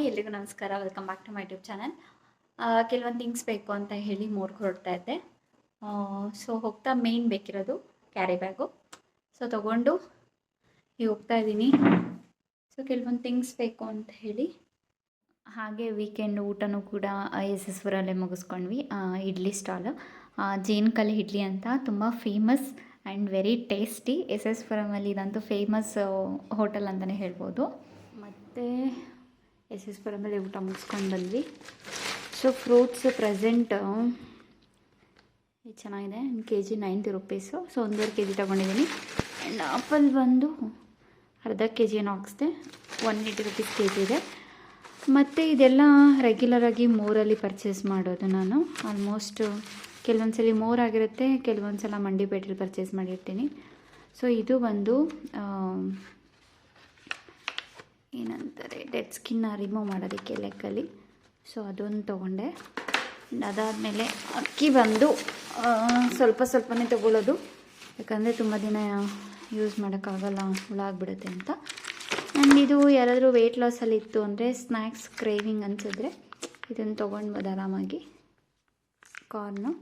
Hi, ಎಲ್ರಿಗೂ ನಮಸ್ಕಾರ. Welcome back to my YouTube channel ಕೆಲವೊಂದು ಥಿಂಗ್ಸ್ ಬೇಕು ಅಂತ ಹೇಳಿ ಮೂರು ಹೊರಡ್ತಾ ಇದ್ದೆ. ಸೊ ಹೋಗ್ತಾ ಮೇಯ್ನ್ ಬೇಕಿರೋದು ಕ್ಯಾರಿ ಬ್ಯಾಗು ಸೊ ತೊಗೊಂಡು ಈಗ ಹೋಗ್ತಾ ಇದ್ದೀನಿ. ಸೊ ಕೆಲವೊಂದು ಥಿಂಗ್ಸ್ ಬೇಕು ಅಂತ ಹೇಳಿ ಹಾಗೆ ವೀಕೆಂಡ್ ಊಟನೂ ಕೂಡ ಎಸ್ ಎಸ್ ಊರಲ್ಲೇ ಮುಗಿಸ್ಕೊಂಡ್ವಿ ಇಡ್ಲಿ ಸ್ಟಾಲ್ ಜೇನ್ಕಲ್ ಇಡ್ಲಿ ಅಂತ ತುಂಬ famous and very tasty S S ಪುರಮಲ್ಲಿ ಇದಂತೂ ಫೇಮಸ್ ಹೋಟೆಲ್ ಅಂತಲೇ ಹೇಳ್ಬೋದು. ಮತ್ತು ಎಸ್ ಎಸ್ ಪುರಮಲ್ಲಿ ಊಟ ಮುಗಿಸ್ಕೊಂಡು ಬಂದ್ವಿ. ಸೊ ಫ್ರೂಟ್ಸ್ ಪ್ರೆಸೆಂಟ್ ಚೆನ್ನಾಗಿದೆ ಚೆನ್ನಾಗಿದೆ. K G ninety rupees. So ಒಂದೂವರೆ ಕೆ ಜಿ ತೊಗೊಂಡಿದ್ದೀನಿ ಆ್ಯಂಡ್ ಆಪಲ್ ಬಂದು ಅರ್ಧ ಕೆ ಜಿ ಏನೋ ಹಾಕ್ಸ್ದೆ. One eighty rupees K G ಇದೆ. ಮತ್ತು ಇದೆಲ್ಲ ರೆಗ್ಯುಲರಾಗಿ ಮೂರಲ್ಲಿ ಪರ್ಚೇಸ್ ಮಾಡೋದು ನಾನು. ಆಲ್ಮೋಸ್ಟ್ ಕೆಲವೊಂದು ಸಲ ಮೋರ್ ಆಗಿರುತ್ತೆ ಕೆಲವೊಂದು ಸಲ ಮಂಡಿ ಪೇಟೆಲಿ ಪರ್ಚೇಸ್ ಮಾಡಿರ್ತೀನಿ. ಸೊ ಇದು ಬಂದು ಏನಂತಾರೆ ಡೆಡ್ ಸ್ಕಿನ್ನ ರಿಮೂವ್ ಮಾಡೋದಕ್ಕೆ ಲೆಕ್ಕಲ್ಲಿ. ಸೊ ಅದೊಂದು ತೊಗೊಂಡೆ. ಅದಾದಮೇಲೆ ಅಕ್ಕಿ ಬಂದು ಸ್ವಲ್ಪ ಸ್ವಲ್ಪನೇ ತೊಗೊಳ್ಳೋದು. ಯಾಕಂದರೆ ತುಂಬ ದಿನ ಯೂಸ್ ಮಾಡೋಕ್ಕಾಗಲ್ಲ, ಹುಳ ಆಗಿಬಿಡುತ್ತೆ ಅಂತ. ಇದು ಯಾರಾದರೂ ವೆಯ್ಟ್ ಲಾಸಲ್ಲಿ ಇತ್ತು ಅಂದರೆ ಸ್ನ್ಯಾಕ್ಸ್ ಕ್ರೇವಿಂಗ್ ಅನಿಸಿದ್ರೆ ಇದನ್ನು ತೊಗೊಳ್ಬೋದು ಆರಾಮಾಗಿ. ಕಾರ್ನು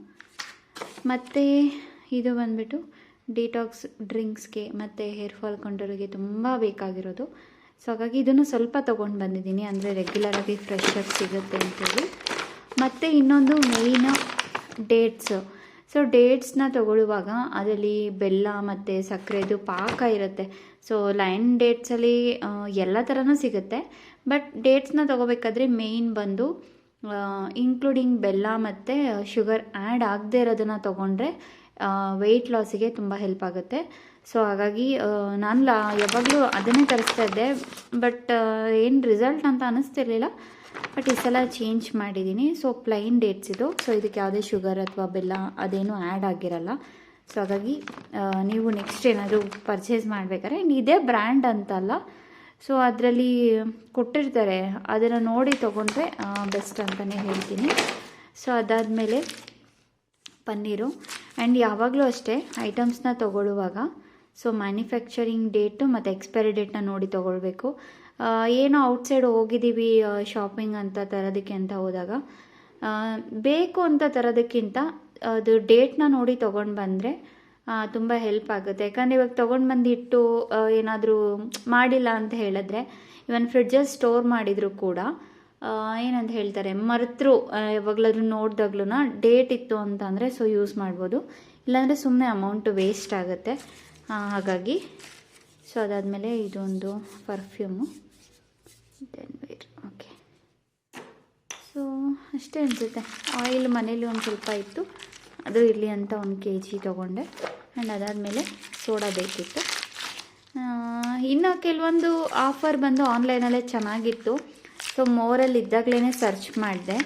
ಮತ್ತು ಇದು ಬಂದ್ಬಿಟ್ಟು ಡಿಟಾಕ್ಸ್ ಡ್ರಿಂಕ್ಸ್ಗೆ ಮತ್ತು ಹೇರ್ ಫಾಲ್ ಕಂಟ್ರೋಲ್ಗೆ ತುಂಬ ಬೇಕಾಗಿರೋದು. ಸೊ ಹಾಗಾಗಿ ಇದನ್ನು ಸ್ವಲ್ಪ ತೊಗೊಂಡು ಬಂದಿದ್ದೀನಿ. ಅಂದರೆ ರೆಗ್ಯುಲರಾಗಿ ಫ್ರೆಶ್ ಆಗಿ ಸಿಗುತ್ತೆ ಅಂತೇಳಿ. ಮತ್ತು ಇನ್ನೊಂದು ಮೇಯ್ನ್ ಡೇಟ್ಸು ಸೊ ಡೇಟ್ಸ್ನ ತಗೊಳ್ಳುವಾಗ ಅದರಲ್ಲಿ ಬೆಲ್ಲ ಮತ್ತು ಸಕ್ಕರೆದು ಪಾಕ ಇರುತ್ತೆ. ಸೊ ಲೈನ್ ಡೇಟ್ಸಲ್ಲಿ ಎಲ್ಲ ಥರನೂ ಸಿಗುತ್ತೆ. ಬಟ್ ಡೇಟ್ಸ್ನ ತೊಗೋಬೇಕಾದ್ರೆ ಮೇಯ್ನ್ ಬಂದು ಇನ್ಕ್ಲೂಡಿಂಗ್ ಬೆಲ್ಲ ಮತ್ತು ಶುಗರ್ ಆ್ಯಡ್ ಆಗದೇ ಇರೋದನ್ನು ತೊಗೊಂಡ್ರೆ ವೆಯ್ಟ್ ಲಾಸಿಗೆ ತುಂಬ ಹೆಲ್ಪ್ ಆಗುತ್ತೆ. ಸೊ ಹಾಗಾಗಿ ನಾನು ಲಾ, ಯಾವಾಗಲೂ ಅದನ್ನೇ ತರಿಸ್ತಾ ಇದ್ದೆ. ಬಟ್ ಏನು ರಿಸಲ್ಟ್ ಅಂತ ಅನ್ನಿಸ್ತಿರ್ಲಿಲ್ಲ ಬಟ್ ಈ ಸಲ ಚೇಂಜ್ ಮಾಡಿದ್ದೀನಿ ಸೊ ಪ್ಲೈನ್ ಡೇಟ್ಸ್ ಇದು. ಸೊ ಇದಕ್ಕೆ ಯಾವುದೇ ಶುಗರ್ ಅಥವಾ ಬೆಲ್ಲ ಅದೇನು ಆ್ಯಡ್ ಆಗಿರಲ್ಲ. ಸೊ ಹಾಗಾಗಿ ನೀವು ನೆಕ್ಸ್ಟ್ ಏನಾದರೂ ಪರ್ಚೇಸ್ ಮಾಡಬೇಕಾದ್ರೆ ಇದೇ ಬ್ರ್ಯಾಂಡ್ ಅಂತಲ್ಲ. ಸೊ ಅದರಲ್ಲಿ ಕೊಟ್ಟಿರ್ತಾರೆ. ಅದನ್ನು ನೋಡಿ ತೊಗೊಂಡ್ರೆ ಬೆಸ್ಟ್ ಅಂತಲೇ ಹೇಳ್ತೀನಿ. ಸೊ ಅದಾದಮೇಲೆ, ಪನ್ನೀರು. ಆ್ಯಂಡ್ ಯಾವಾಗಲೂ ಅಷ್ಟೇ ಐಟಮ್ಸ್ನ ತೊಗೊಳ್ಳುವಾಗ ಸೊ ಮ್ಯಾನುಫ್ಯಾಕ್ಚರಿಂಗ್ ಡೇಟು ಮತ್ತು ಎಕ್ಸ್ಪೈರಿ ಡೇಟ್ನ ನೋಡಿ ತೊಗೊಳ್ಬೇಕು. ಏನೋ ಔಟ್ಸೈಡ್ ಹೋಗಿದ್ದೀವಿ ಶಾಪಿಂಗ್ ಅಂತ ತರೋದಕ್ಕೆ ಅಂತ ಹೋದಾಗ ಬೇಕು ಅಂತ ತರೋದಕ್ಕಿಂತ, ಅದು ಡೇಟ್ನ ನೋಡಿ ತೊಗೊಂಡು ಬಂದರೆ ತುಂಬ ಹೆಲ್ಪ್ ಆಗುತ್ತೆ. ಯಾಕಂದರೆ ಇವಾಗ ತೊಗೊಂಡು ಬಂದಿಟ್ಟು ಏನಾದರೂ ಮಾಡಿಲ್ಲ ಅಂತ ಹೇಳಿದ್ರೆ ಇವನ್ ಫ್ರಿಡ್ಜಲ್ಲಿ ಸ್ಟೋರ್ ಮಾಡಿದರೂ ಕೂಡ ಏನಂತ ಹೇಳ್ತಾರೆ, ಮರೆತರು ಯಾವಾಗಲಾದ್ರೂ ನೋಡಿದಾಗ್ಲೂ ಡೇಟ್ ಇತ್ತು ಅಂತ ಅಂದರೆ ಸೊ ಯೂಸ್ ಮಾಡ್ಬೋದು. ಇಲ್ಲಾಂದರೆ ಸುಮ್ಮನೆ ಅಮೌಂಟು ವೇಸ್ಟ್ ಆಗುತ್ತೆ. ಹಾಗಾಗಿ ಸೊ ಅದಾದಮೇಲೆ ಇದೊಂದು perfume then wear okay so ಅಷ್ಟೇ ಅನಿಸುತ್ತೆ. ಆಯಿಲ್ ಮನೇಲಿ ಒಂದು ಸ್ವಲ್ಪ ಇತ್ತು. ಅದು ಇರಲಿ ಅಂತ ಒಂದು ಕೆ ಜಿ ತೊಗೊಂಡೆ. ಆ್ಯಂಡ್ ಅದಾದಮೇಲೆ ಸೋಡಾ ಬೇಕಿತ್ತು. ಇನ್ನು ಕೆಲವೊಂದು ಆಫರ್ ಬಂದು ಆನ್ಲೈನಲ್ಲೇ ಚೆನ್ನಾಗಿತ್ತು. ಸೊ ಮೋರಲ್ಲಿ ಇದ್ದಾಗಲೇ ಸರ್ಚ್ ಮಾಡಿದೆ.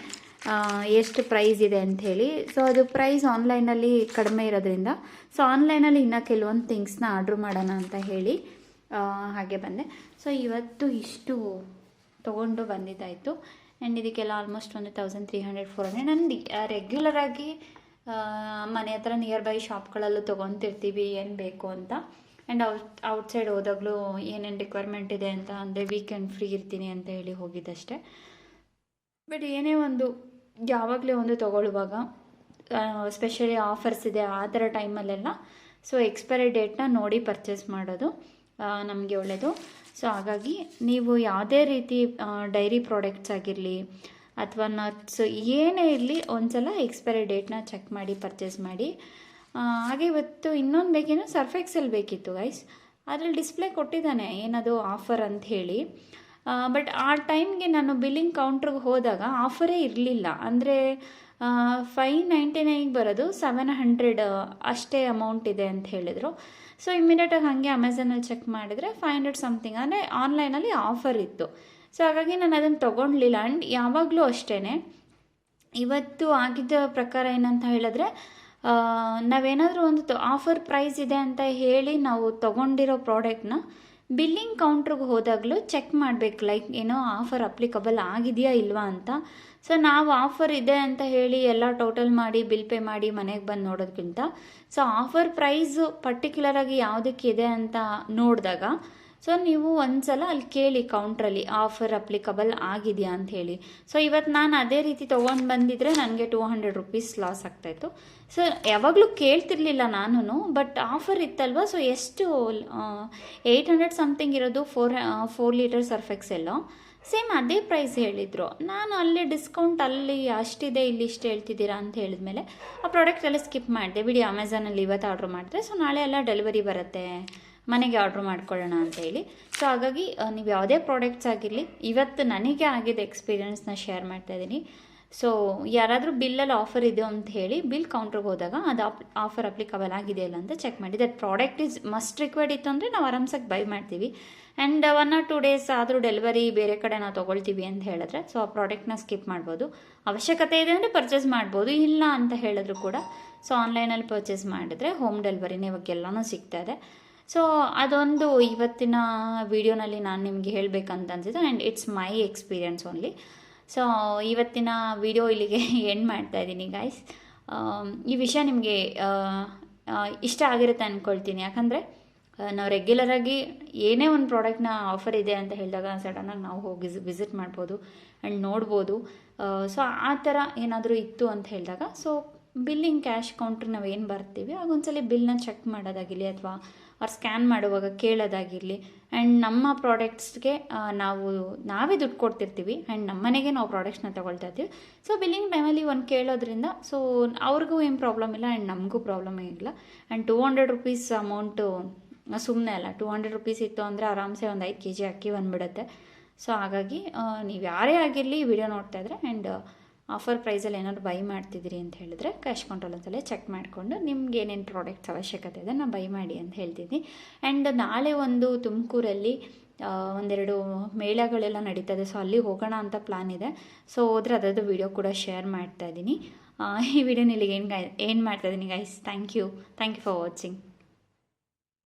ಎಷ್ಟು ಪ್ರೈಸ್ ಇದೆ ಅಂಥೇಳಿ. ಸೊ ಅದು ಪ್ರೈಸ್ ಆನ್ಲೈನಲ್ಲಿ ಕಡಿಮೆ ಇರೋದ್ರಿಂದ. ಸೊ ಆನ್ಲೈನಲ್ಲಿ ಇನ್ನು ಕೆಲವೊಂದು ಥಿಂಗ್ಸ್ನ ಆರ್ಡ್ರ್ ಮಾಡೋಣ ಅಂತ ಹೇಳಿ ಹಾಗೆ ಬಂದೆ. ಸೊ ಇವತ್ತು ಇಷ್ಟು ತೊಗೊಂಡು ಬಂದಿದ್ದಾಯಿತು. ಆ್ಯಂಡ್ ಇದಕ್ಕೆಲ್ಲ ಆಲ್ಮೋಸ್ಟ್ ಒಂದು thousand three hundred four hundred ನಾನು ರೆಗ್ಯುಲರಾಗಿ ಮನೆ ಹತ್ರ ನಿಯರ್ ಬೈ ಶಾಪ್ಗಳಲ್ಲೂ ತೊಗೊತಿರ್ತೀವಿ. ಏನು ಬೇಕು ಅಂತ. ಆ್ಯಂಡ್ ಔಟ್ ಔಟ್ಸೈಡ್ ಹೋದಾಗಲೂ ಏನೇನು ರಿಕ್ವೈರ್ಮೆಂಟ್ ಇದೆ ಅಂತ ಅಂದರೆ ವೀಕೆಂಡ್ ಫ್ರೀ ಇರ್ತೀನಿ ಅಂತ ಹೇಳಿ ಹೋಗಿದ್ದಷ್ಟೇ. ಬಟ್ ಏನೇ ಒಂದು, ಯಾವಾಗಲೇ ಒಂದು ತೊಗೊಳ್ಳುವಾಗ ಸ್ಪೆಷಲಿ ಆಫರ್ಸ್ ಇದೆ ಆ ಥರ ಟೈಮಲ್ಲೆಲ್ಲ ಸೊ ಎಕ್ಸ್ಪೈರಿ ಡೇಟ್ನ ನೋಡಿ ಪರ್ಚೇಸ್ ಮಾಡೋದು ನಮಗೆ ಒಳ್ಳೆಯದು ಸೊ ಹಾಗಾಗಿ ನೀವು ಯಾವುದೇ ರೀತಿ ಡೈರಿ ಪ್ರಾಡಕ್ಟ್ಸ್ ಆಗಿರಲಿ ಅಥವಾ ನಟ್ಸ್ ಏನೇ ಇರಲಿ ಒಂದ್ಸಲ ಎಕ್ಸ್ಪೈರಿ ಡೇಟ್ನ ಚೆಕ್ ಮಾಡಿ ಪರ್ಚೇಸ್ ಮಾಡಿ. ಹಾಗೆ ಇವತ್ತು ಇನ್ನೊಂದು ಬೇಕೇನು ಸರ್ಫ್ ಎಕ್ಸೆಲ್ ಬೇಕಿತ್ತು ಗೈಸ್ ಅದರಲ್ಲಿ ಡಿಸ್ಪ್ಲೇ ಕೊಟ್ಟಿದ್ದಾನೆ, ಏನದು ಆಫರ್ ಅಂತ ಹೇಳಿ. ಬಟ್ ಆ ಟೈಮ್ಗೆ ನಾನು ಬಿಲ್ಲಿಂಗ್ ಕೌಂಟ್ರಿಗೆ ಹೋದಾಗ ಆಫರೇ ಇರಲಿಲ್ಲ. ಅಂದರೆ ಫೈವ್ ನೈಂಟಿ ನೈನ್ಗೆ ಬರೋದು ಸೆವೆನ್ ಹಂಡ್ರೆಡ್ ಅಷ್ಟೇ ಅಮೌಂಟ್ ಇದೆ ಅಂತ ಹೇಳಿದರು. ಸೊ ಇಮಿಡಿಯೇಟಾಗಿ ಹಾಗೆ ಅಮೆಝಾನಲ್ಲಿ ಚೆಕ್ ಮಾಡಿದರೆ ಫೈವ್ ಹಂಡ್ರೆಡ್ ಸಮಥಿಂಗ್ ಅಂದರೆ ಆನ್ಲೈನಲ್ಲಿ ಆಫರ್ ಇತ್ತು. ಸೊ ಹಾಗಾಗಿ ನಾನು ಅದನ್ನು ತೊಗೊಂಡ್ಲಿಲ್ಲ. ಆ್ಯಂಡ್ ಯಾವಾಗಲೂ ಅಷ್ಟೇ ಇವತ್ತು ಆಗಿದ್ದ ಪ್ರಕಾರ ಏನಂತ ಹೇಳಿದ್ರೆ ನಾವೇನಾದರೂ ಒಂದು ಆಫರ್ ಪ್ರೈಸ್ ಇದೆ ಅಂತ ಹೇಳಿ ನಾವು ತೊಗೊಂಡಿರೋ ಪ್ರಾಡಕ್ಟ್ನ ಬಿಲ್ಲಿಂಗ್ ಕೌಂಟ್ರಿಗೆ ಹೋದಾಗಲೂ ಚೆಕ್ ಮಾಡಬೇಕು ಲೈಕ್ ಏನೋ ಆಫರ್ ಅಪ್ಲಿಕಬಲ್ ಆಗಿದೆಯಾ ಇಲ್ವಾ ಅಂತ. ಸೊ ನಾವು ಆಫರ್ ಇದೆ ಅಂತ ಹೇಳಿ ಎಲ್ಲ ಟೋಟಲ್ ಮಾಡಿ ಬಿಲ್ ಪೇ ಮಾಡಿ ಮನೆಗೆ ಬಂದು ನೋಡೋದಕ್ಕಿಂತ ಸೊ ಆಫರ್ ಪ್ರೈಸು ಪರ್ಟಿಕ್ಯುಲರಾಗಿ ಯಾವುದಕ್ಕಿದೆ ಅಂತ ನೋಡಿದಾಗ ಸೊ ನೀವು ಒಂದ್ಸಲ ಅಲ್ಲಿ ಕೇಳಿ ಕೌಂಟ್ರಲ್ಲಿ ಆಫರ್ ಅಪ್ಲಿಕಬಲ್ ಆಗಿದೆಯಾ ಅಂತ ಹೇಳಿ. ಸೊ ಇವತ್ತು ನಾನು ಅದೇ ರೀತಿ ತೊಗೊಂಡು ಬಂದಿದ್ರೆ ನನಗೆ ಟೂ ಹಂಡ್ರೆಡ್ ರುಪೀಸ್ ಲಾಸ್ ಆಗ್ತಾಯಿತ್ತು. ಸೊ ಯಾವಾಗಲೂ ಕೇಳ್ತಿರ್ಲಿಲ್ಲ ನಾನು ಬಟ್ ಆಫರ್ ಇತ್ತಲ್ವ? ಸೊ ಎಷ್ಟು ಏಯ್ಟ್ ಹಂಡ್ರೆಡ್ ಸಮಥಿಂಗ್ ಇರೋದು ಫೋರ್ ಫೋರ್ ಲೀಟರ್ ಸರ್ಫ್ ಎಲ್ಲ ಸೇಮ್ ಅದೇ ಪ್ರೈಸ್ ಹೇಳಿದರು. ನಾನು ಅಲ್ಲಿ ಡಿಸ್ಕೌಂಟ್ ಅಲ್ಲಿ ಅಷ್ಟಿದೆ, ಇಲ್ಲಿ ಇಷ್ಟು ಹೇಳ್ತಿದ್ದೀರಾ ಅಂತ ಹೇಳಿದ್ಮೇಲೆ ಆ ಪ್ರಾಡಕ್ಟ್ ಎಲ್ಲ ಸ್ಕಿಪ್ ಮಾಡಿದೆ. ಬಿಡಿ ಅಮೆಝಾನಲ್ಲಿ ಇವತ್ತು ಆರ್ಡ್ರ್ ಮಾಡಿದ್ರೆ ಸೊ ನಾಳೆ ಎಲ್ಲ ಡೆಲಿವರಿ ಬರುತ್ತೆ. ಮನೆಗೆ ಆರ್ಡ್ರ್ ಮಾಡ್ಕೊಳ್ಳೋಣ ಅಂತ ಹೇಳಿ. ಸೊ ಹಾಗಾಗಿ ನೀವು ಯಾವುದೇ ಪ್ರಾಡಕ್ಟ್ಸ್ ಆಗಿರಲಿ, ಇವತ್ತು ನನಗೆ ಆಗಿದ್ದ ಎಕ್ಸ್ಪೀರಿಯೆನ್ಸ್ನ ಶೇರ್ ಮಾಡ್ತಾ ಇದ್ದೀನಿ ಸೊ ಯಾರಾದರೂ ಬಿಲ್ಲಲ್ಲಿ ಆಫರ್ ಇದೆ ಅಂತ ಹೇಳಿ ಬಿಲ್ ಕೌಂಟ್ರಿಗೆ ಹೋದಾಗ ಅದು ಆಫರ್ ಅಪ್ಲಿಕಬಲ್ ಆಗಿದೆ ಇಲ್ಲ ಅಂತ ಚೆಕ್ ಮಾಡಿ. That product is must required ಇತ್ತು ಅಂದರೆ ನಾವು ಆರಾಮ್ಸಾಗಿ ಬೈ ಮಾಡ್ತೀವಿ. And one or two days ಆದರೂ ಡೆಲಿವರಿ ಬೇರೆ ಕಡೆ ನಾವು ತೊಗೊಳ್ತೀವಿ ಅಂತ ಹೇಳಿದ್ರೆ ಸೊ ಆ ಪ್ರಾಡಕ್ಟ್ನ ಸ್ಕಿಪ್ ಮಾಡ್ಬೋದು. ಅವಶ್ಯಕತೆ ಇದೆ ಅಂದರೆ ಪರ್ಚೇಸ್ ಮಾಡ್ಬೋದು, ಇಲ್ಲ ಅಂತ ಹೇಳಿದ್ರು ಕೂಡ ಸೊ ಆನ್ಲೈನಲ್ಲಿ ಪರ್ಚೇಸ್ ಮಾಡಿದ್ರೆ ಹೋಮ್ ಡೆಲಿವರಿನೇ ಇವಾಗೆಲ್ಲನೂ ಸಿಗ್ತಾ ಇದೆ. ಸೊ ಅದೊಂದು ಇವತ್ತಿನ ವಿಡಿಯೋನಲ್ಲಿ ನಾನು ನಿಮಗೆ ಹೇಳಬೇಕಂತ ಅನಿಸಿದ್ದು and it's my experience only so ಇವತ್ತಿನ ವಿಡಿಯೋ ಇಲ್ಲಿಗೆ ಎಂಡ್ ಮಾಡ್ತಾ ಇದ್ದೀನಿ ಗಾಯ್ಸ್ ಈ ವಿಷಯ ನಿಮಗೆ ಇಷ್ಟ ಆಗಿರುತ್ತೆ ಅಂದ್ಕೊಳ್ತೀನಿ ಯಾಕಂದರೆ ನಾವು ರೆಗ್ಯುಲರಾಗಿ ಏನೇ ಒಂದು ಪ್ರಾಡಕ್ಟ್ನ ಆಫರ್ ಇದೆ ಅಂತ ಹೇಳಿದಾಗ ಸಡನ್ನಾಗಿ ನಾವು ಹೋಗಿ ವಿಸಿಟ್ ಮಾಡ್ಬೋದು ಆ್ಯಂಡ್ ನೋಡ್ಬೋದು. ಸೊ ಆ ಥರ ಏನಾದರೂ ಇತ್ತು ಅಂತ ಹೇಳಿದಾಗ ಸೊ ಬಿಲ್ಲಿಂಗ್ ಕ್ಯಾಶ್ ಕೌಂಟ್ರ್ ನಾವು ಏನು ಬರ್ತೀವಿ ಆಗೊಂದ್ಸಲಿ ಬಿಲ್ನ ಚೆಕ್ ಮಾಡೋದಾಗಿರಲಿ ಅಥವಾ ಅವ್ರು ಸ್ಕ್ಯಾನ್ ಮಾಡುವಾಗ ಕೇಳೋದಾಗಿರಲಿ. ಆ್ಯಂಡ್ ನಮ್ಮ ಪ್ರಾಡಕ್ಟ್ಸ್ಗೆ ನಾವು, ನಾವೇ ದುಡ್ಡು ಕೊಡ್ತಿರ್ತೀವಿ. ಆ್ಯಂಡ್ ನಮ್ಮನೆಗೆ ನಾವು ಪ್ರಾಡಕ್ಟ್ಸ್ನ ತೊಗೊಳ್ತಾ ಇರ್ತೀವಿ. ಸೊ ಬಿಲ್ಲಿಂಗ್ ಟೈಮಲ್ಲಿ ಒಂದು ಕೇಳೋದ್ರಿಂದ ಸೊ ಅವ್ರಿಗೂ ಏನು ಪ್ರಾಬ್ಲಮ್ ಇಲ್ಲ ಆ್ಯಂಡ್ ನಮಗೂ ಪ್ರಾಬ್ಲಮ್ ಇಲ್ಲ. And two hundred rupees amount ಸುಮ್ಮನೆ ಅಲ್ಲ ಟೂ ಹಂಡ್ರೆಡ್ ರುಪೀಸ್ ಇತ್ತು ಅಂದರೆ ಆರಾಮ್ಸೆ ಒಂದು ಐದು ಕೆ ಜಿ ಅಕ್ಕಿ ಬಂದುಬಿಡುತ್ತೆ. ಸೊ ಹಾಗಾಗಿ ನೀವು ಯಾರೇ ಆಗಿರಲಿ ವಿಡಿಯೋ ನೋಡ್ತಾ ಇದ್ರೆ ಆ್ಯಂಡ್ ಆಫರ್ ಪ್ರೈಸಲ್ಲಿ ಏನಾದ್ರು ಬೈ ಮಾಡ್ತಿದ್ದೀರಿ ಅಂತ ಹೇಳಿದ್ರೆ ಕ್ಯಾಶ್ ಕಂಟ್ರೋಲ್ ಅಂತಲೇ ಚೆಕ್ ಮಾಡಿಕೊಂಡು ನಿಮ್ಗೆ ಏನೇನು ಪ್ರಾಡಕ್ಟ್ಸ್ ಅವಶ್ಯಕತೆ ಇದೆ ನಾನು ಬೈ ಮಾಡಿ ಅಂತ ಹೇಳ್ತೀನಿ. ಆ್ಯಂಡ್ ನಾಳೆ ಒಂದು ತುಮಕೂರಲ್ಲಿ ಒಂದೆರಡು ಮೇಳಗಳೆಲ್ಲ ನಡೀತದೆ. ಸೊ ಅಲ್ಲಿ ಹೋಗೋಣ ಅಂತ ಪ್ಲಾನ್ ಇದೆ. ಸೊ ಹೋದ್ರೆ ಅದರದ್ದು ವಿಡಿಯೋ ಕೂಡ ಶೇರ್ ಮಾಡ್ತಾ ಇದ್ದೀನಿ. ಈ ವಿಡಿಯೋನಲ್ಲಿ ಇಲ್ಲಿಗೆ ಏನು ಏನು ಮಾಡ್ತಾ ಇದ್ದೀನಿ guys thank you thank you for watching